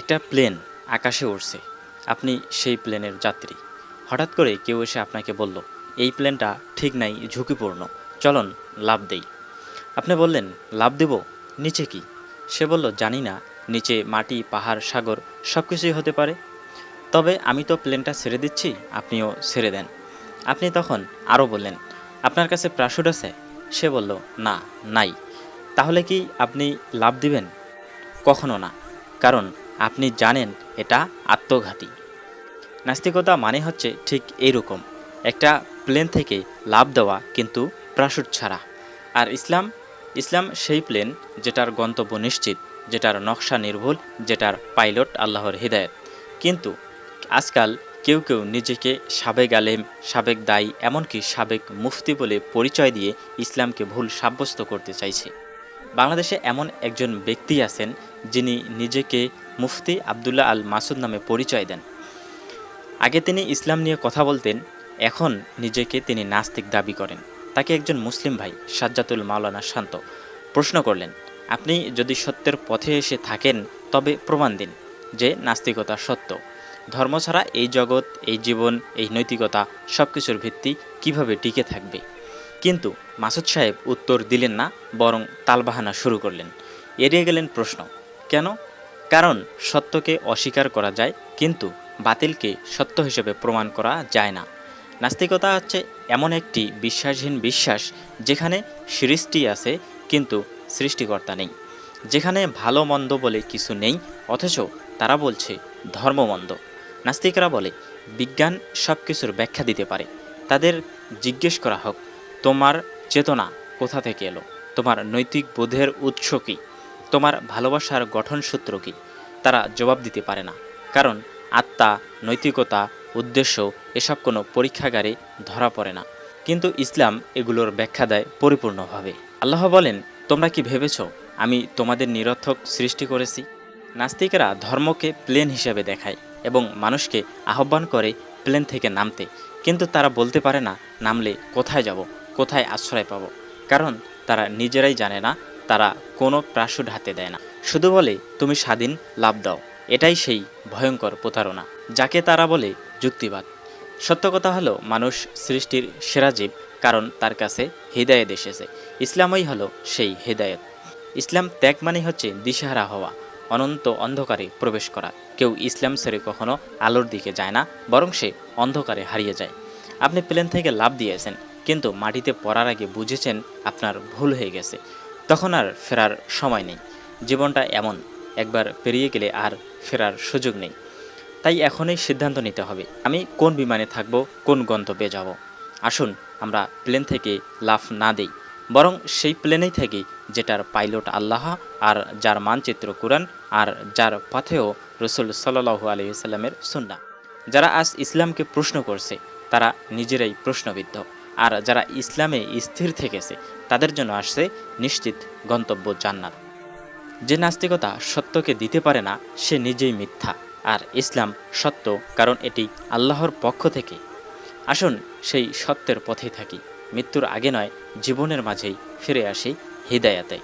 একটা প্লেন আকাশে উড়ছে। আপনি সেই প্লেনের যাত্রী। হঠাৎ করে কেউ এসে আপনাকে বলল, এই প্লেনটা ঠিক নাই, ঝুঁকিপূর্ণ। চলন লাভ দেই। আপনি বললেন লাভ দেব? নিচে কি? সে বলল, জানি না, নিচে মাটি, পাহাড়, সাগর সব কিছুই হতে পারে। তবে আমি তো প্লেনটা ছেড়ে দিচ্ছি, আপনিও ছেড়ে দেন। আপনি তখন আরও বললেন, আপনার কাছে প্রাশুট আছে? সে বলল, না, নাই। তাহলে কি আপনি লাভ দিবেন? কখনো না, কারণ আপনি জানেন এটা আত্মঘাতী। নাস্তিকতা মানে হচ্ছে ঠিক এইরকম, একটা প্লেন থেকে লাভ দেওয়া কিন্তু প্রাশুট ছাড়া। আর ইসলাম ইসলাম সেই প্লেন যেটার গন্তব্য নিশ্চিত, যেটার নকশা নির্ভুল, যেটার পাইলট আল্লাহর হৃদায়ত কিন্তু আজকাল কেউ কেউ নিজেকে সাবেক আলেম, সাবেক দায়ী, এমনকি সাবেক মুফতি বলে পরিচয় দিয়ে ইসলামকে ভুল সাব্যস্ত করতে চাইছে। বাংলাদেশে এমন একজন ব্যক্তি আছেন যিনি নিজেকে মুফতি আবদুল্লাহ আল মাসুদ নামে পরিচয় দেন। আগে তিনি ইসলাম নিয়ে কথা বলতেন, এখন নিজেকে তিনি নাস্তিক দাবি করেন। তাকে একজন মুসলিম ভাই, সাজ্জাতুল মাওলানা শান্ত, প্রশ্ন করলেন, আপনি যদি সত্যের পথে এসে থাকেন, তবে প্রমাণ দিন যে নাস্তিকতা সত্য। ধর্ম ছাড়া এই জগৎ, এই জীবন, এই নৈতিকতা সব কিছুর ভিত্তি কীভাবে টিকে থাকবে? কিন্তু মাসুদ সাহেব উত্তর দিলেন না, বরং তালবাহানা শুরু করলেন। এড়িয়ে গেলেন প্রশ্ন, কেন? কারণ সত্যকে অস্বীকার করা যায়, কিন্তু বাতিলকে সত্য হিসেবে প্রমাণ করা যায় না। নাস্তিকতা হচ্ছে এমন একটি বিশ্বাসহীন বিশ্বাস যেখানে সৃষ্টি আছে, কিন্তু সৃষ্টিকর্তা নেই। যেখানে ভালো মন্দ বলে কিছু নেই, অথচ তারা বলছে ধর্মমন্দ নাস্তিকরা বলে, বিজ্ঞান সব কিছুর ব্যাখ্যা দিতে পারে। তাদের জিজ্ঞেস করা হোক, তোমার চেতনা কোথা থেকে এলো? তোমার নৈতিক বোধের উৎস কী? তোমার ভালোবাসার গঠন সূত্র কী? তারা জবাব দিতে পারে না। কারণ আত্মা, নৈতিকতা, উদ্দেশ্য এসব কোনো পরীক্ষাগারে ধরা পড়ে না। কিন্তু ইসলাম এগুলোর ব্যাখ্যা দেয় পরিপূর্ণভাবে। আল্লাহ বলেন, তোমরা কি ভেবেছ আমি তোমাদের নিরর্থক সৃষ্টি করেছি? নাস্তিকেরা ধর্মকে প্লেন হিসেবে দেখায় এবং মানুষকে আহ্বান করে প্লেন থেকে নামতে। কিন্তু তারা বলতে পারে না, নামলে কোথায় যাব? কোথায় আশ্রয় পাব? কারণ তারা নিজেরাই জানে না তারা কোনো প্রাসুড হাতে দেয় না। শুধু বলে, তুমি স্বাধীন, লাভ দাও। এটাই সেই ভয়ঙ্কর প্রতারণা, যাকে তারা বলে যুক্তিবাদ। সত্য কথা হলো, মানুষ সৃষ্টির সেরা জীব, কারণ তার কাছে হৃদায়ত এসেছে ইসলামই হলো সেই হৃদায়ত ইসলাম ত্যাগ মানে হচ্ছে দিশেহারা হওয়া, অনন্ত অন্ধকারে প্রবেশ করা। কেউ ইসলাম ছেড়ে কখনো আলোর দিকে যায় না, বরং সে অন্ধকারে হারিয়ে যায়। আপনি প্লেন থেকে লাভ দিয়েছেন, কিন্তু মাটিতে পড়ার আগে বুঝেছেন আপনার ভুল হয়ে গেছে। তখন আর ফেরার সময় নেই। জীবনটা এমন, একবার পেরিয়ে গেলে আর ফেরার সুযোগ নেই। তাই এখনই সিদ্ধান্ত নিতে হবে, আমি কোন বিমানে থাকব, কোন গন্তব্যে যাব। আসুন, আমরা প্লেন থেকে লাফ না দেই, বরং সেই প্লেনেই থাকি, যেটার পাইলট আল্লাহ আর যার মানচিত্র কোরআন আর যার পথেও রসুল সাল্লাহু আলহিসাল্লামের সুন্না যারা আজ ইসলামকে প্রশ্ন করছে, তারা নিজেরাই প্রশ্নবিদ্ধ। আর যারা ইসলামে স্থির থেকেছে, তাদের জন্য আসছে নিশ্চিত গন্তব্য জান্নাত। যে নাস্তিকতা সত্যকে দিতে পারে না, সে নিজেই মিথ্যা। আর ইসলাম সত্য, কারণ এটি আল্লাহর পক্ষ থেকে। আসুন সেই সত্যের পথে থাকি। মৃত্যুর আগে নয়, জীবনের মাঝেই ফিরে আসি হৃদয়াতে।